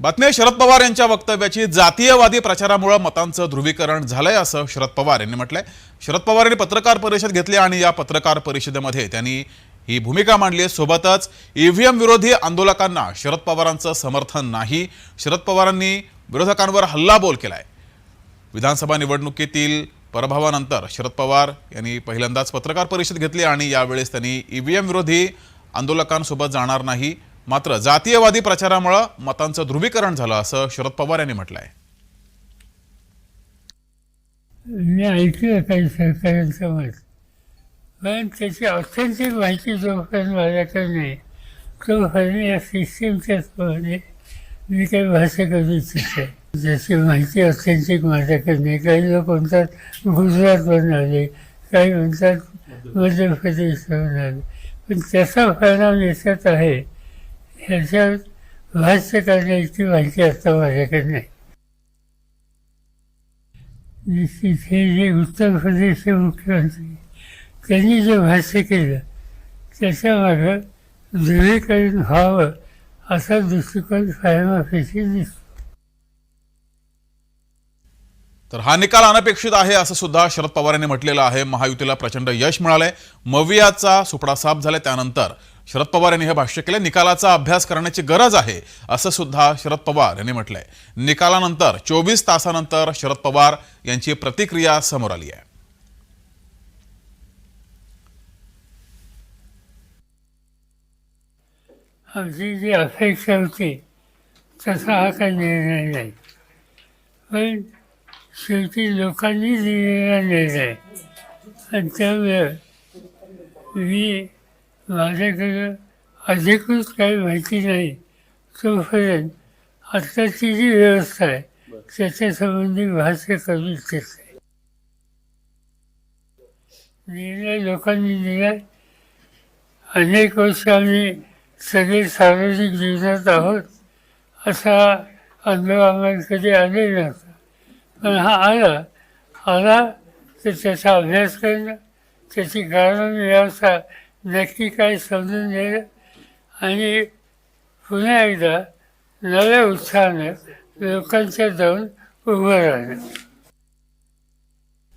बातमी शरद पवार यांच्या वक्तव्याची. जातीयवादी प्रचारामुळे मतांचं ध्रुवीकरण झालंय असं शरद पवार यांनी म्हटलंय. शरद पवार यांनी पत्रकार परिषद घेतली आणि या पत्रकार परिषदेमध्ये त्यांनी ही भूमिका मांडली आहे. सोबतच ईव्हीएम विरोधी आंदोलकांना शरद पवारांचं समर्थन नाही. शरद पवारांनी विरोधकांवर हल्लाबोल केलाय. विधानसभा निवडणुकीतील पराभवानंतर शरद पवार यांनी पहिल्यांदाच पत्रकार परिषद घेतली आणि यावेळेस त्यांनी ईव्हीएम विरोधी आंदोलकांसोबत जाणार नाही. मात्र जातीयवादी प्रचारामुळं मतांचं ध्रुवीकरण झालं असं शरद पवार यांनी म्हटलं आहे मी ऐकलं काही सरकारांचं मत. पण त्याची ऑथेंटिक माहिती जोपर्यंत माझ्याकडे नाही तोपर्यंत या सिस्टीमच्या थ्रूने मी काही भाषा करू इच्छित आहे ज्याची माहिती ऑथेंटिक माझ्याकडे नाही. काही लोक म्हणतात गुजरातवरून आले काही म्हणतात मध्य प्रदेशवरून आले पण त्याचा परिणाम याच्यात आहे. ह्याच्यावर भाष्य करण्याची माहिती आता माझ्याकडे नाही निश्चित हे जे उत्तर प्रदेशचे मुख्यमंत्री त्यांनी जे भाष्य केलं त्याच्यामागं ध्रुवीकरण व्हावं असा दृष्टिकोन फायमाफेशी दिसतो. तर हा निकाल अनपेक्षित आहे असं सुद्धा शरद पवार यांनी म्हटलेलं आहे. महायुतीला प्रचंड यश मिळालंय. मवियाचा सुपडा साफ झाला त्यानंतर शरद पवार यांनी हे भाष्य केलं निकालाचा अभ्यास करण्याची गरज आहे असं सुद्धा शरद पवार यांनी म्हटलंय. निकालानंतर चोवीस तासानंतर शरद पवार यांची प्रतिक्रिया समोर आली आहे. आमची जी अपेक्षा होती तसा हा काही निर्णय नाही. पण शेवटी लोकांनी दिलेला निर्णय आणि त्यामुळे मी माझ्याकडं अधिकृत काही माहिती नाही. तोपर्यंत आत्ताची जी व्यवस्था आहे? त्याच्यासंबंधी भाष्य करू इच्छित निर्णय लोकांनी दिला अनेक वर्ष आम्ही सगळे सार्वजनिक जीवनात आहोत. असा अनुभव आम्हाला कधी आले नव्हता. पण हा आला. आला तर त्याचा अभ्यास करणं त्याची कारण व्यवस्था नक्की काय समजून घेणं आणि पुन्हा एकदा नव्या उत्साहानं लोकांच्या जाऊन उभं राहणं